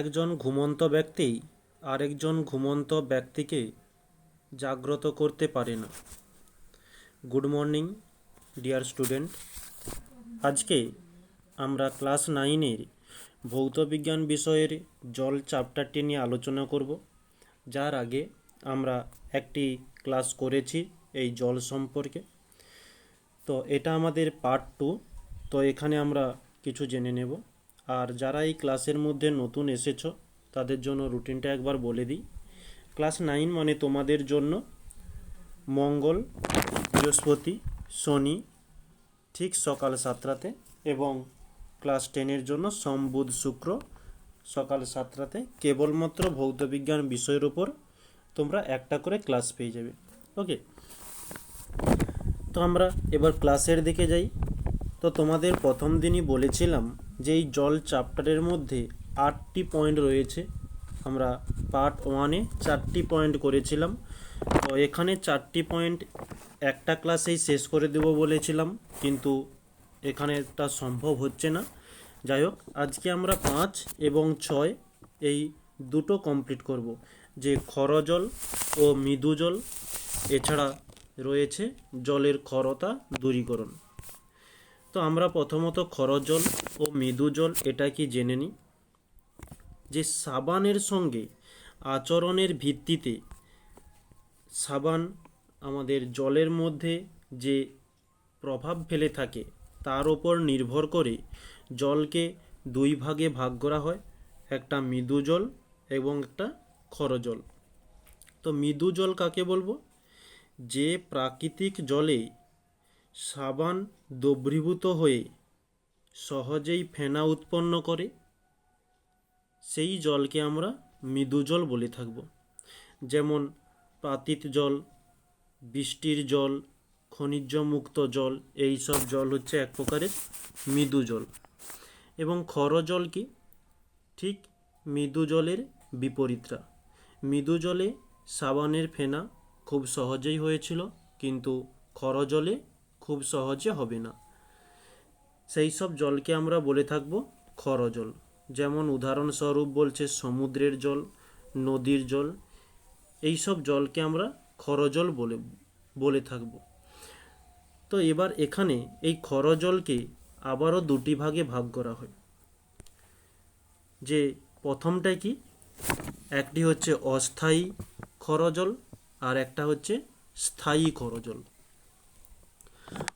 একজন ঘুমন্ত ব্যক্তি আরেকজন ঘুমন্ত ব্যক্তিকে জাগ্রত করতে পারে না। Good morning, dear student. আজকে আমরা ক্লাস নাইনের ভৌতবিজ্ঞান বিষয়ের জল চ্যাপ্টারটি নিয়ে আলোচনা করব। যার আগে আমরা একটি ক্লাস করেছি এই জল সম্পর্কে। তো এটা আমাদের পার্ট টু। তো এখানে আমরা কিছু জেনে নেব। আর যারা এই ক্লাসের মধ্যে নতুন এসেছ, তাদের জন্য রুটিনটা একবার বলে দিই। ক্লাস নাইন মানে তোমাদের জন্য মঙ্গল, বৃহস্পতি, শনি, ঠিক সকাল সাতটাতে এবং ক্লাস টেনের জন্য সোম, বুধ, শুক্র সকাল সাতটাতে। কেবলমাত্র ভৌতবিজ্ঞান বিষয়ের উপর তোমরা একটা করে ক্লাস পেয়ে যাবে। ওকে? তো আমরা এবার ক্লাসের দিকে যাই। তো তোমাদের প্রথম দিনই বলেছিলাম যে এই জল চ্যাপ্টারের মধ্যে আটটি পয়েন্ট রয়েছে, আমরা পার্ট ওয়ানে চারটি পয়েন্ট করেছিলাম। তো এখানে চারটি পয়েন্ট একটা ক্লাসেই শেষ করে দেব বলেছিলাম, কিন্তু এখানে তা সম্ভব হচ্ছে না। যাই হোক, আজকে আমরা পাঁচ এবং ছয় এই দুটো কমপ্লিট করব। যে খরজল ও মৃদু জল এছাড়া রয়েছে জলের ক্ষরতা দূরীকরণ। তো আমরা প্রথমত খরজল ও মৃদু জল এটা কি জেনে নিই। যে সাবানের সঙ্গে আচরণের ভিত্তিতে সাবান আমাদের জলের মধ্যে যে প্রভাব ফেলে থাকে, তার ওপর নির্ভর করে জলকে দুই ভাগে ভাগ করা হয়, একটা মৃদু জল এবং একটা খরজল। তো মৃদু জল কাকে বলব? যে প্রাকৃতিক জলে সাবান দ্রবীভূত হয়ে সহজেই ফেনা উৎপন্ন করে, সেই জলকে আমরা মৃদু জল বলে থাকব। যেমন পাতিত জল, বৃষ্টির জল খনিজ মুক্ত জল এই সব জল হচ্ছে এক প্রকারের মৃদু জল। এবং খর জল কি ঠিক মৃদু জলের বিপরীতরা। মৃদু জলে সাবানের ফেনা খুব সহজেই হয়েছিল, কিন্তু খর জলে খুব সহজে হবে না। সেই সব জলকে আমরা বলে থাকব খর জল যেমন উদাহরণস্বরূপ বলছে সমুদ্রের জল, নদীর জল, এই সব জলকে আমরা খরজল বলে বলে থাকব। তো এবার এখানে এই খরজলকে আবারও দুটি ভাগে ভাগ করা হয়। যে প্রথমটাই কি? একটি হচ্ছে অস্থায়ী খরজল আর একটা হচ্ছে স্থায়ী খরজল।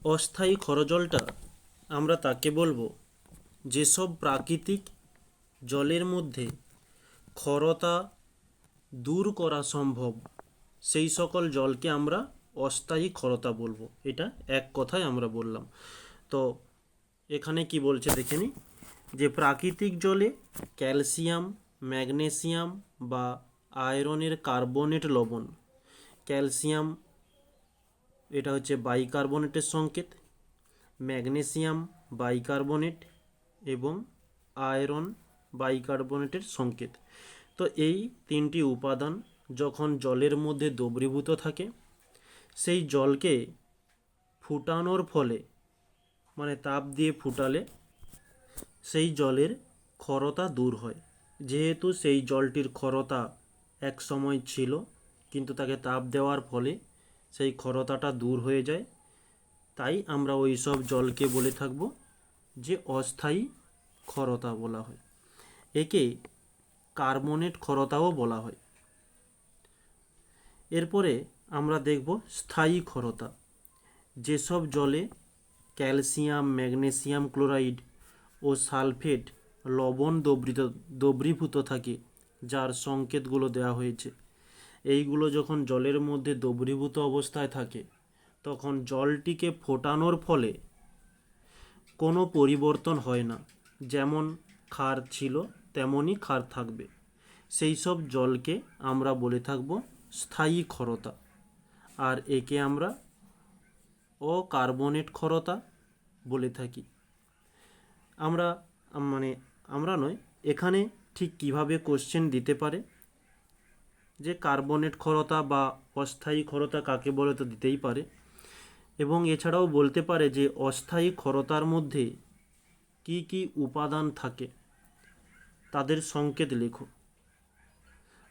অস্থায়ী খরজলটা আমরা তাকে বলব যেসব প্রাকৃতিক জলের মধ্যে ক্ষরতা দূর করা সম্ভব, সেই সকল জলকে আমরা অস্থায়ী ক্ষরতা বলব। এটা এক কথায় আমরা বললাম। তো এখানে কি বলছে দেখে নি? যে প্রাকৃতিক জলে ক্যালসিয়াম, ম্যাগনেসিয়াম বা আয়রনের কার্বনেট লবণ, ক্যালসিয়াম এটা হচ্ছে বাইকার্বনেটের সংকেত, ম্যাগনেসিয়াম বাইকার্বনেট এবং আয়রন বাইকার্বনেটের সংকেত। তো এই তিনটি উপাদান যখন জলের মধ্যে দ্রবীভূত থাকে, সেই জলকে ফুটানোর ফলে মানে তাপ দিয়ে ফুটালে সেই জলের ক্ষরতা দূর হয়। যেহেতু সেই জলটির ক্ষরতা এক সময় ছিল, কিন্তু তাকে তাপ দেওয়ার ফলে সেই ক্ষরতাটা দূর হয়ে যায়। তাই আমরা ওই সব জলকে বলে থাকব যে অস্থায়ী ক্ষরতা বলা হয়। একে কার্বনেট ক্ষরতাও বলা হয়। এরপরে আমরা দেখব স্থায়ী ক্ষরতা। যেসব জলে ক্যালসিয়াম, ম্যাগনেসিয়াম ক্লোরাইড ও সালফেট লবণ দ্রবীভূত থাকে, যার সংকেতগুলো দেওয়া হয়েছে। এইগুলো যখন জলের মধ্যে দ্রবীভূত অবস্থায় থাকে, তখন জলটিকে ফোটানোর ফলে কোনো পরিবর্তন হয় না। যেমন ক্ষার ছিল, তেমনই ক্ষার থাকবে। সেই সব জলকে আমরা বলে থাকব স্থায়ী ক্ষরতা। আর একে আমরা অকার্বনেট ক্ষরতা বলে থাকি। আমরা মানে আমরা নয়, এখানে ঠিক কীভাবে কোশ্চেন দিতে পারে? যে কার্বনেট ক্ষরতা বা অস্থায়ী ক্ষরতা কাকে বলে তো দিতেই পারে। এবং এছাড়াও বলতে পারে যে অস্থায়ী ক্ষরতার মধ্যে কি কি উপাদান থাকে, তাদের সংকেত লেখো।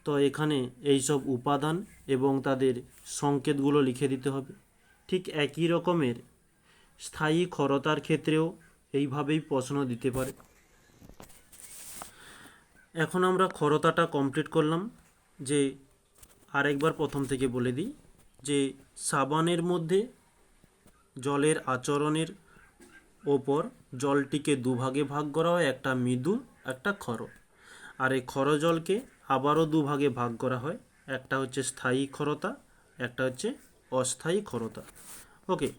তো এখানে এই সব উপাদান এবং তাদের সংকেতগুলো লিখে দিতে হবে। ঠিক একই রকমের স্থায়ী ক্ষরতার ক্ষেত্রেও এইভাবেই প্রশ্ন দিতে পারে। এখন আমরা ক্ষরতাটা কমপ্লিট করলাম। যে আরেকবার প্রথম থেকে বলে দিই যে সাবানের মধ্যে জলের আচরণের ওপর জলটিকে দুভাগে ভাগ করা হয়, একটা মৃদু একটা ক্ষর। আর এই ক্ষর জলকে আবারও দুভাগে ভাগ করা হয়, একটা হচ্ছে স্থায়ী ক্ষরতা, একটা হচ্ছে অস্থায়ী ক্ষরতা। ওকে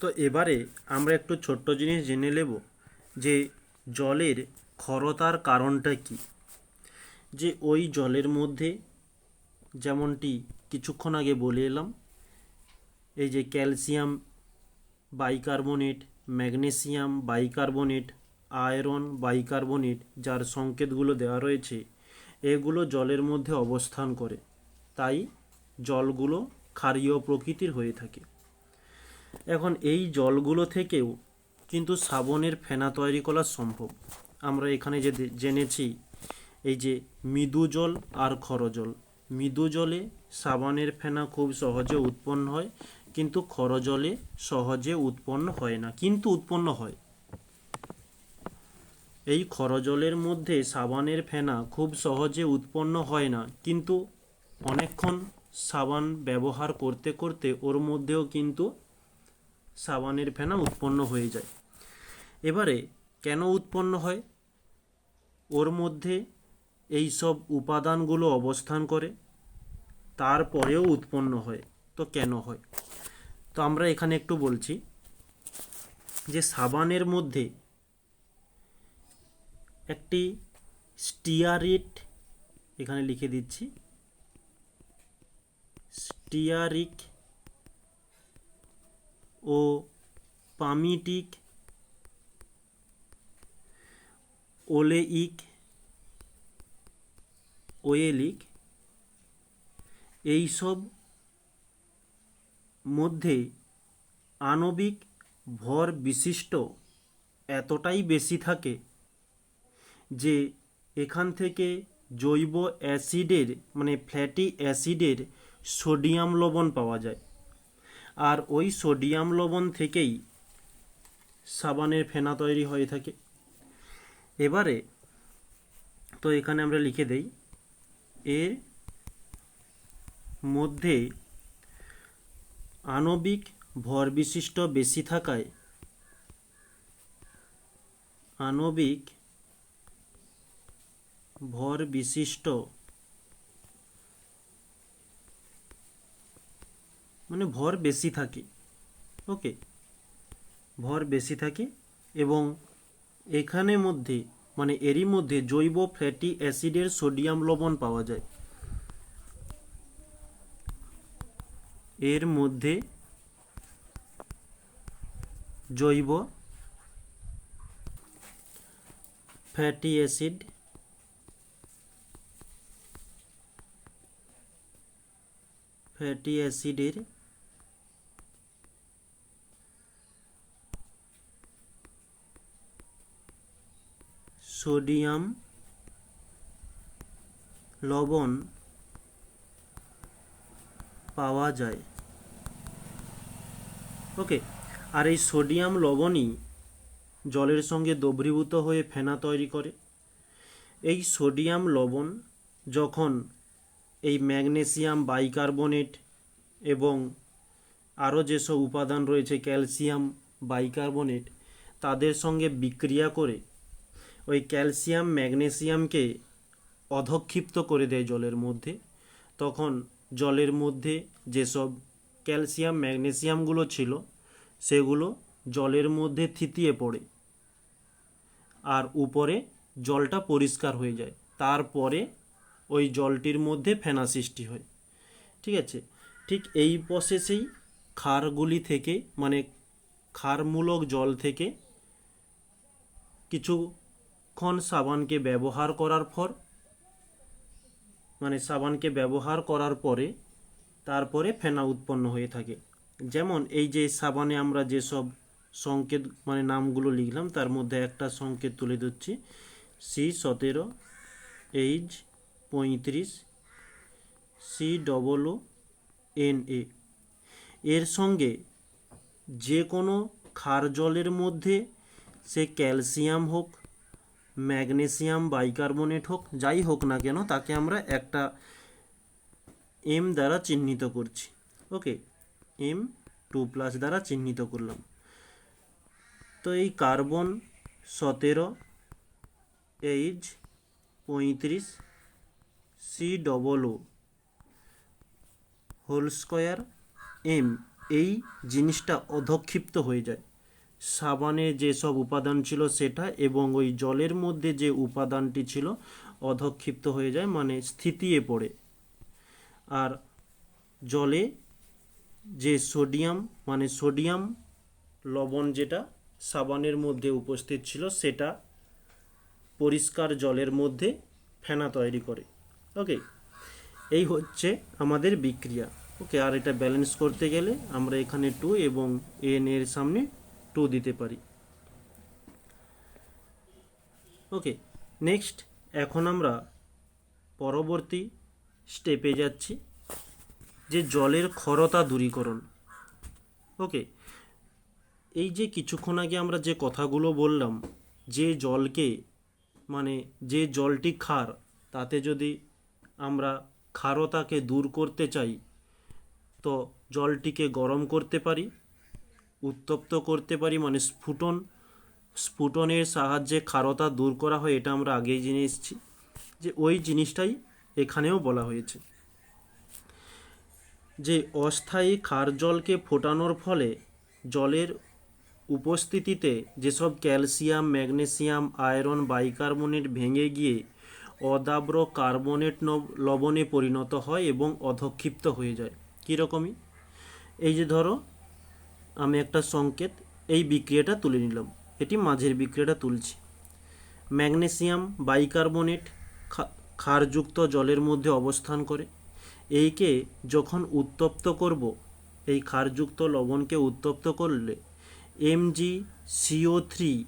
তো এবারে আমরা একটু ছোট্ট জিনিস জেনে নেব যে জলের ক্ষরতার কারণটা কি। যে ওই জলের মধ্যে যেমনটি কিছুক্ষণ আগে বলে এলাম, এই যে calcium, bicarbonate, magnesium, bicarbonate, iron, bicarbonate যার সংকেতগুলো দেওয়া রয়েছে, এগুলো জলের মধ্যে অবস্থান করে। তাই জলগুলো ক্ষারীয় প্রকৃতির হয়ে থাকে। এখন এই জলগুলো থেকেও কিন্তু সাবনের ফেনা তৈরি করা সম্ভব। আমরা এখানে যে জেনেছি এই যে মৃদু জল আর ক্ষর জল। মৃদু জলে সাবানের ফেনা খুব সহজে উৎপন্ন হয়, কিন্তু ক্ষর জলে সহজে উৎপন্ন হয় না। কিন্তু উৎপন্ন হয়। এই ক্ষর জলের মধ্যে সাবানের ফেনা খুব সহজে উৎপন্ন হয় না, কিন্তু অনেকক্ষণ সাবান ব্যবহার করতে করতে ওর মধ্যেও কিন্তু সাবানের ফেনা উৎপন্ন হয়ে যায়। এবারে কেন উৎপন্ন হয়? ওর মধ্যে এই সব উপাদানগুলো অবস্থান করে, তারপরেও উৎপন্ন হয়। তো কেন হয়? তো আমরা এখানে একটু বলছি যে সাবানের মধ্যে একটি স্টিয়ারিট, এখানে লিখে দিচ্ছি, স্টিয়ারিক ও পামিটিক ওলেইক ওয়েলিক এইসব মধ্যে আণবিক ভর বিশিষ্ট এতটাই বেশি থাকে যে এখান থেকে জৈব অ্যাসিডের মানে ফ্ল্যাটি অ্যাসিডের সোডিয়াম লবণ পাওয়া যায়। আর ওই সোডিয়াম লবণ থেকেই সাবানের ফেনা তৈরি হয়ে থাকে। এবারে, তো এখানে আমরা লিখে দেই এর মধ্যে আণবিক ভর বিশিষ্ট বেশি থাকায় আণবিক ভর বিশিষ্ট মানে ভর বেশি থাকে। ওকে ভর বেশি থাকে এবং এখানে মধ্যে মানে এরই মধ্যে জৈব ফ্যাটি অ্যাসিডের সোডিয়াম লবণ পাওয়া যায়। এর মধ্যে জৈব ফ্যাটি অ্যাসিড ফ্যাটি অ্যাসিডের সোডিয়াম লবণ পাওয়া যায়। ওকে আর এই সোডিয়াম লবণই জলের সঙ্গে দ্রবীভূত হয়ে ফেনা তৈরি করে। এই সোডিয়াম লবণ যখন এই ম্যাগনেসিয়াম, বাইকার্বনেট এবং আরও যেসব উপাদান রয়েছে, ক্যালসিয়াম, বাইকার্বনেট, তাদের সঙ্গে বিক্রিয়া করে ওই ক্যালসিয়াম, ম্যাগনেসিয়ামকে অধক্ষিপ্ত করে দেয় জলের মধ্যে। তখন জলের মধ্যে যেসব ক্যালসিয়াম, ম্যাগনেসিয়ামগুলো ছিল, সেগুলো জলের মধ্যে থিতিয়ে পড়ে আর উপরে জলটা পরিষ্কার হয়ে যায়। তারপরে ওই জলটির মধ্যে ফেনা সৃষ্টি হয়। ঠিক আছে? ঠিক এই প্রসেসেই ক্ষারগুলি থেকে মানে ক্ষারমূলক জল থেকে কিছুক্ষণ সাবানকে ব্যবহার করার পর মানে সাবানকে ব্যবহার করার পরে তারপরে ফেনা উৎপন্ন হয়ে থাকে। যেমন এই যে সাবানে আমরা যেসব সংকেত মানে নামগুলো লিখলাম, তার মধ্যে একটা সংকেত তুলে দিচ্ছি সি সতেরো, এইচ পঁয়ত্রিশ, C double O N A. এর সঙ্গে যে কোনো ক্ষার জলের মধ্যে সে ক্যালসিয়াম হোক ম্যাগনেসিয়াম বাইকার্বনেট হোক, যাই হোক না কেন, তাকে আমরা একটা এম দ্বারা চিহ্নিত করছি। ওকে এম টু প্লাস দ্বারা চিহ্নিত করলাম। তো এই কার্বন সতেরো এইচ পঁয়ত্রিশ C double O whole square M এই জিনিসটা অধক্ষিপ্ত হয়ে যায়। সাবানে যেসব উপাদান ছিল সেটা এবং ওই জলের মধ্যে যে উপাদানটি ছিল অধক্ষিপ্ত হয়ে যায় মানে স্থিতিয়ে পড়ে। আর জলে যে সোডিয়াম মানে সোডিয়াম লবণ যেটা সাবানের মধ্যে উপস্থিত ছিল, সেটা পরিষ্কার জলের মধ্যে ফেনা তৈরি করে। ওকে? এই হচ্ছে আমাদের বিক্রিয়া। ওকে, আর এটা ব্যালেন্স করতে গেলে আমরা এখানে টু এবং এন এর সামনে টু দিতে পারি। ওকে নেক্সট এখন আমরা পরবর্তী স্টেপে যাচ্ছি, যে জলের ক্ষরতা দূরীকরণ। ওকে এই যে কিছুক্ষণ আগে আমরা যে কথাগুলো বললাম, যে জলকে মানে যে জলটি ক্ষার, তাতে যদি আমরা ক্ষারতাকে দূর করতে চাই, তো জলটিকে গরম করতে পারি উত্তপ্ত করতে পারি মানে স্ফুটন, স্ফুটনের সাহায্যে ক্ষারতা দূর করা হয়, এটা আমরা আগেই জেনে এসেছি, যে ওই জিনিসটাই এখানেও বলা হয়েছে। যে অস্থায়ী ক্ষার জলকে ফোটানোর ফলে জলের উপস্থিতিতে যেসব ক্যালসিয়াম, ম্যাগনেসিয়াম, আয়রন, বাইকার্বনেট ভেঙে গিয়ে অদাব্র কার্বনেট লবণে পরিণত হয় এবং অধক্ষিপ্ত হয়ে যায়। কীরকমই? এই যে ধরো আমি একটা সংকেত, এই বিক্রিয়াটা তুলে নিলাম। এটি মাঝের বিক্রিয়াটা তুলছি। ম্যাগনেসিয়াম বাইকার্বনেট ক্ষা- ক্ষারযুক্ত জলের মধ্যে অবস্থান করে। এইকে যখন উত্তপ্ত করব, এই ক্ষারযুক্ত লবণকে উত্তপ্ত করলে এমজি সিও থ্রি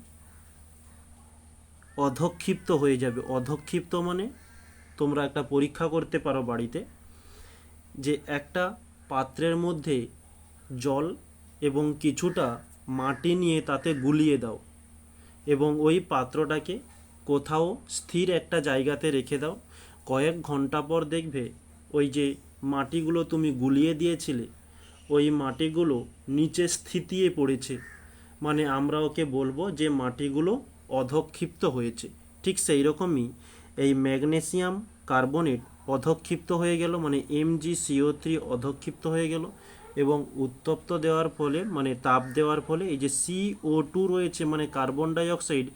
অধক্ষিপ্ত হয়ে যাবে। অধক্ষিপ্ত মানে তোমরা একটা পরীক্ষা করতে পারো বাড়িতে যে একটা পাত্রের মধ্যে জল এবং কিছুটা মাটি নিয়ে তাতে গুলিয়ে দাও এবং ওই পাত্রটাকে কোথাও স্থির একটা জায়গাতে রেখে দাও। কয়েক ঘণ্টা পর দেখবে ওই যে মাটিগুলো তুমি গুলিয়ে দিয়েছিলে, ওই মাটিগুলো নিচে স্থিতিয়ে পড়েছে। মানে আমরা ওকে বলব যে মাটিগুলো অধক্ষিপ্ত হয়েছে। ঠিক সেই রকমই এই ম্যাগনেসিয়াম কার্বনেট অধক্ষিপ্ত হয়ে গেল মানে এমজি সিও থ্রি অধক্ষিপ্ত হয়ে গেল। এবং উত্তপ্ত দেওয়ার ফলে মানে তাপ দেওয়ার ফলে এই যে সিও টু রয়েছে মানে কার্বন ডাই অক্সাইড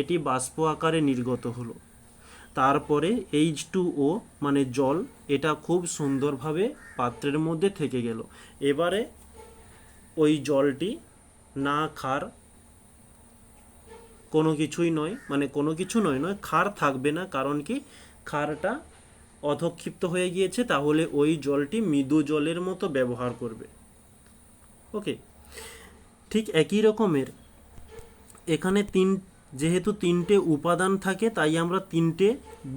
এটি বাষ্প আকারে নির্গত হলো। তারপরে এইচ টু ও মানে জল, এটা খুব সুন্দরভাবে পাত্রের মধ্যে থেকে গেল। এবারে ওই জলটি না খার, কোনো কিছুই নয় মানে কোনো কিছু নয় নয়, খার থাকবে না, কারণ কি, খারটা অধক্ষিপ্ত হয়ে গিয়েছে, তাহলে ওই জলটি মৃদু জলের মতো ব্যবহার করবে। ওকে ঠিক একই রকমের, এখানে তিন, যেহেতু তিনটে উপাদান থাকে, তাই আমরা তিনটে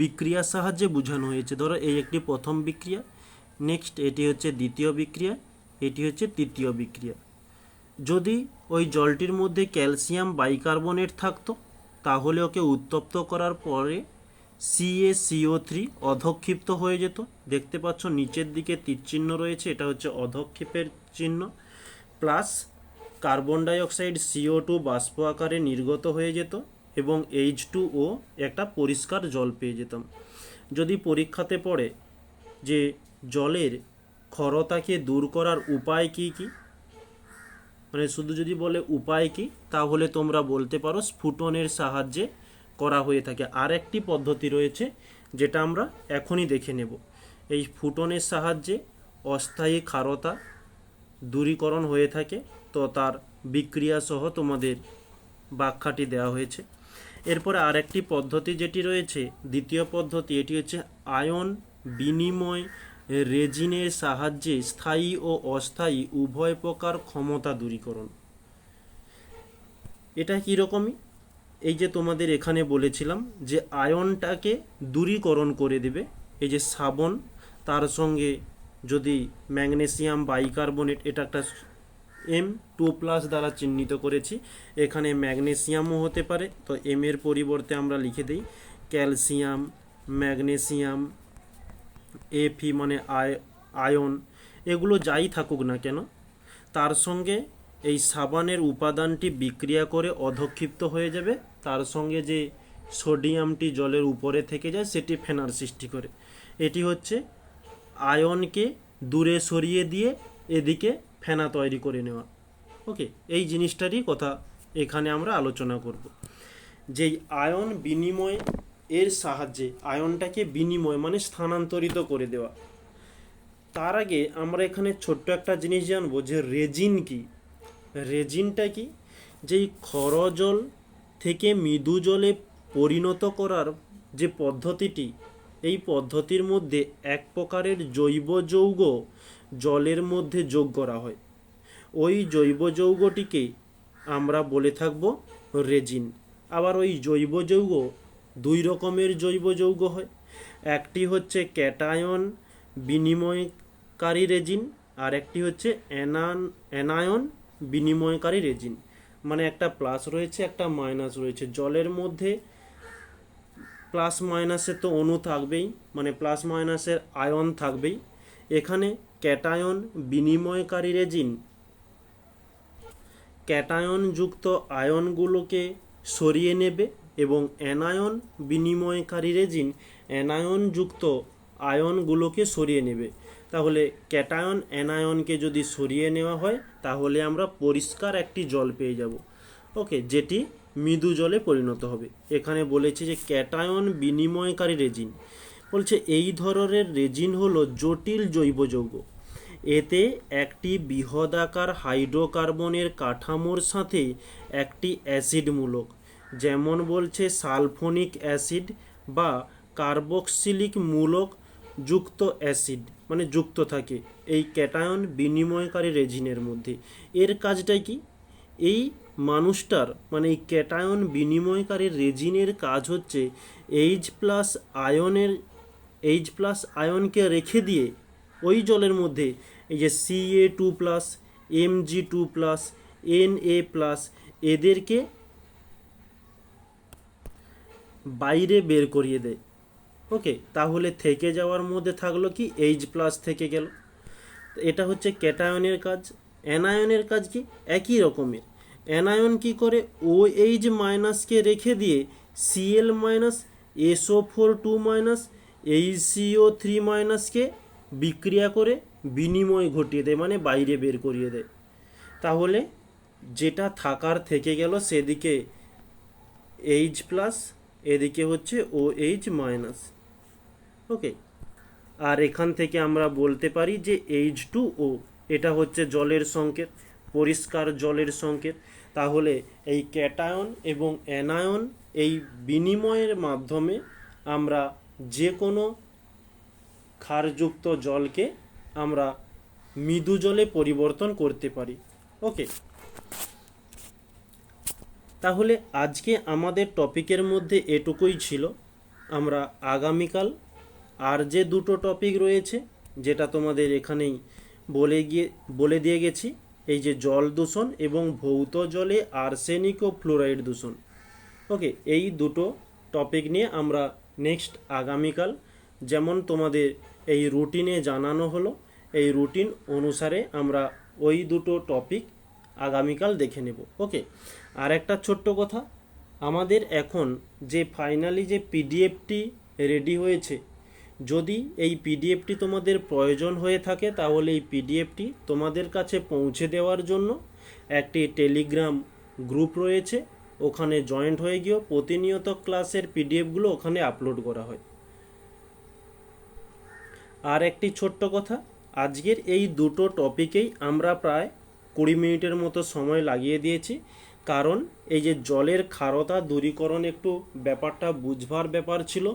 বিক্রিয়ার সাহায্যে বোঝানো হয়েছে। ধরো, এই একটি প্রথম বিক্রিয়া নেক্সট এটি হচ্ছে দ্বিতীয় বিক্রিয়া, এটি হচ্ছে তৃতীয় বিক্রিয়া। যদি ওই জলটির মধ্যে ক্যালসিয়াম বাইকার্বনেট থাকতো, তাহলে ওকে উত্তপ্ত করার পরে সিএসিও থ্রি অধক্ষিপ্ত হয়ে যেত। দেখতে পাচ্ছ নিচের দিকে তীর চিহ্ন রয়েছে, এটা হচ্ছে অধক্ষেপের চিহ্ন। Plus carbon dioxide CO two বাষ্প আকারে নির্গত হয়ে যেত এবং এইচ টু ও একটা পরিষ্কার জল পেয়ে যেতাম। যদি পরীক্ষাতে পড়ে যে জলের ক্ষরতাকে দূর করার উপায় কী কী? মানে শুধু যদি বলে উপায় কি, তাহলে তোমরা বলতে পারো স্ফুটনের সাহায্যে করা হয়ে থাকে। আর একটি পদ্ধতি রয়েছে, যেটা আমরা এখনই দেখে নেব। এই ফুটনের সাহায্যে অস্থায়ী ক্ষারতা দূরীকরণ হয়ে থাকে, তো তার বিক্রিয়া সহ তোমাদের ব্যাখ্যাটি দেওয়া হয়েছে। এরপরে আরেকটি পদ্ধতি যেটি রয়েছে, দ্বিতীয় পদ্ধতি, এটি হচ্ছে আয়ন বিনিময় রেজিনের সাহায্যে স্থায়ী ও অস্থায়ী উভয় প্রকার ক্ষমতা দূরীকরণ। এটা কীরকমই এই যে তোমাদের এখানে বলেছিলাম যে আয়নটাকে দূরীকরণ করে দেবে, এই যে সাবন, তার সঙ্গে যদি ম্যাগনেসিয়াম বাইকার্বনেট, এটা একটা এম টু প্লাস দ্বারা চিহ্নিত করেছি, এখানে ম্যাগনেসিয়ামও হতে পারে, তো এম এর পরিবর্তে আমরা লিখে দিই ক্যালসিয়াম, ম্যাগনেসিয়াম এফি মানে আয়, আয়ন, এগুলো যাই থাকুক না কেন, তার সঙ্গে এই সাবানের উপাদানটি বিক্রিয়া করে অধক্ষিপ্ত হয়ে যাবে। তার সঙ্গে যে সোডিয়ামটি জলের উপরে থেকে যায়, সেটি ফেনার সৃষ্টি করে। এটি হচ্ছে আয়নকে দূরে সরিয়ে দিয়ে এদিকে ফেনা তৈরি করে নেওয়া। ওকে, এই জিনিসটারই কথা এখানে আমরা আলোচনা করব। যেই আয়ন বিনিময় এর সাহায্যে, আয়নটাকে বিনিময় মানে স্থানান্তরিত করে দেওয়া। তার আগে আমরা এখানে ছোট্ট একটা জিনিস জানব যে রেজিন কি? রেজিনটা কি? যেই ক্ষরজল থেকে মৃদু জলে পরিণত করার যে পদ্ধতিটি, এই পদ্ধতির মধ্যে এক প্রকারের জৈব যৌগ জলের মধ্যে যোগ করা হয়। ওই জৈব যৌগটিকে আমরা বলে থাকব রেজিন। আবার ওই জৈব যৌগ দুই রকমের জৈব যৌগ হয়। একটি হচ্ছে ক্যাটায়ন বিনিময়কারী রেজিন আর একটি হচ্ছে অ্যানান, অ্যানায়ন বিনিময়কারী রেজিন। মানে একটা প্লাস রয়েছে, একটা মাইনাস রয়েছে। জলের মধ্যে প্লাস মাইনাসের তো অণু থাকবেই মানে প্লাস মাইনাসের আয়ন থাকবেই। এখানে ক্যাটায়ন বিনিময়কারী রেজিন। ক্যাটায়নযুক্ত আয়নগুলোকে সরিয়ে নেবে এবং অ্যানায়ন বিনিময়কারী রেজিন অ্যানায়নযুক্ত আয়নগুলোকে সরিয়ে নেবে। তাহলে ক্যাটায়ন অ্যানায়নকে যদি সরিয়ে নেওয়া হয় তাহলে আমরা পরিষ্কার একটি জল পেয়ে যাব। ওকে, যেটি মৃদু জলে পরিণত হবে। এখানে বলেছে যে ক্যাটায়ন বিনিময়কারী রেজিন। বলছে এই ধরনের রেজিন হলো জটিল জৈব যৌগ। এতে একটি বৃহদাকার হাইড্রোকার্বনের কাঠামোর সাথে একটি অ্যাসিড মূলক। যেমন বলছে সালফোনিক অ্যাসিড বা কার্বক্সিলিক মূলক যুক্ত অ্যাসিড মানে যুক্ত থাকে এই ক্যাটায়ন বিনিময়কারী রেজিনের মধ্যে। এর কাজটা কি? এই মানুষটার মানে এই ক্যাটায়ন বিনিময়কারী রেজিনের কাজ হচ্ছে এইচ প্লাস আয়নের এইচ প্লাস আয়নকে রেখে দিয়ে ওই জলের মধ্যে এই যে C A two plus M G two plus N A plus এদেরকে বাইরে বের করিয়ে দেয়। ওকে, তাহলে থেকে যাওয়ার মধ্যে থাকল কি এইচ প্লাস থেকে গেল। এটা হচ্ছে ক্যাটায়নের কাজ। অ্যানায়নের কাজ কি, একই রকমের। অ্যানায়ন কি করে ও এইচ মাইনাসকে রেখে দিয়ে C L minus S O four two minus H C O three মাইনাসকে বিক্রিয়া করে বিনিময় ঘটিয়ে দেয় মানে বাইরে বের করিয়ে দেয়। তাহলে যেটা থাকার থেকে গেল, সেদিকে এইচ প্লাস এদিকে হচ্ছে ও এইচ মাইনাস ওকে আর এখান থেকে আমরা বলতে পারি যে এইচ টু ও এটা হচ্ছে জলের সংকেত, পরিষ্কার জলের সংকেত। তাহলে এই ক্যাটায়ন এবং অ্যানায়ন এই বিনিময়ের মাধ্যমে আমরা যে কোনো ক্ষারযুক্ত জলকে আমরা মৃদু জলে পরিবর্তন করতে পারি। ওকে তাহলে আজকে আমাদের টপিকের মধ্যে এটুকুই ছিল। আমরা আগামীকাল আর যে দুটো টপিক রয়েছে, যেটা তোমাদের এখানেই বলে গিয়ে, বলে দিয়ে গেছি, এই যে জল দূষণ এবং ভৌত জলে আর্সেনিক ও ফ্লোরাইড দূষণ। ওকে এই দুটো টপিক নিয়ে আমরা নেক্সট আগামীকাল যেমন তোমাদের এই রুটিনে জানানো হলো, এই রুটিন অনুসারে আমরা ওই দুটো টপিক আগামীকাল দেখে নেব। ওকে আর একটা ছোট্ট কথা, আমাদের এখন যে ফাইনালি যে পিডিএফটি রেডি হয়েছে যদি এই পিডিএফটি তোমাদের প্রয়োজন হয়ে থাকে, তাহলে এই পিডিএফটি তোমাদের কাছে পৌঁছে দেওয়ার জন্য একটি টেলিগ্রাম গ্রুপ রয়েছে। ওখানে জয়েন্ট হয়ে গিয়েও প্রতিনিয়ত ক্লাসের পিডিএফগুলো ওখানে আপলোড করা হয়। আর একটি ছোট্ট কথা, আজকের এই দুটো টপিকেই আমরা প্রায় কুড়ি মিনিটের মতো সময় লাগিয়ে দিয়েছি। কারণ এই যে জলের ক্ষারতা, দূরীকরণ একটু ব্যাপারটা বুঝবার ব্যাপার ছিল।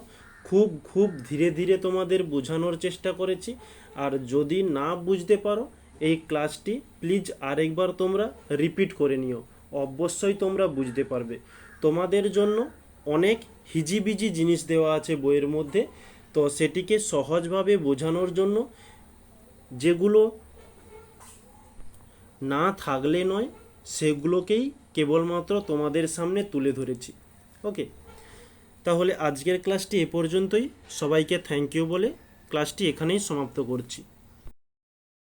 খুব খুব ধীরে ধীরে তোমাদের বোঝানোর চেষ্টা করেছি। আর যদি না বুঝতে পারো, এই ক্লাসটি প্লিজ আরেকবার তোমরা রিপিট করে নিও। অবশ্যই তোমরা বুঝতে পারবে। তোমাদের জন্য অনেক হিজিবিজি জিনিস দেওয়া আছে বইয়ের মধ্যে। তো সেটিকে সহজভাবে বোঝানোর জন্য যেগুলো না থাকলে নয়, সেগুলোকেই কেবলমাত্র তোমাদের সামনে তুলে ধরেছি। ওকে? তাহলে আজকের ক্লাসটি এ পর্যন্তই। সবাইকে থ্যাংক ইউ বলে ক্লাসটি এখানেই সমাপ্ত করছি।